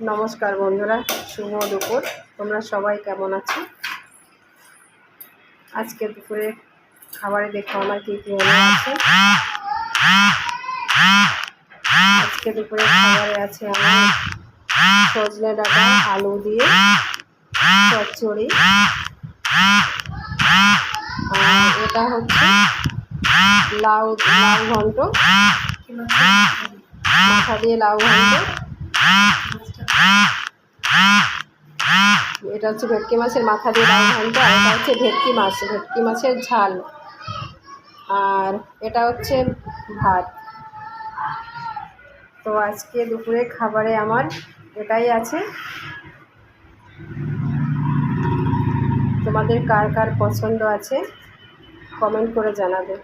নমস্কার বন্ধুরা, শুভ দুপুর। তোমরা সবাই কেমন আছো? আজকে দুপুরে খাবারে দেখো আমার কী কী মনে আছে। আজকে দুপুরে খাবারে আছে আমার সজনে ডাটা, আলু দিয়ে, চচ্চড়ি। আর এটা হচ্ছে লাউ লাউ ঘন্ট। মাথা দিয়ে লাউ ঘন্ট। এটা হচ্ছে ভেটকি মাছের মাথা দিয়ে লাউ ঘন্ট আর এটা হচ্ছে ভেটকি মাছ, ভেটকি মাছের ঝাল। আর এটা হচ্ছে ভাত। তো আজকে দুপুরে খাবারে আমার এটাই আছে। তোমাদের কার কার পছন্দ আছে কমেন্ট করে জানাবে।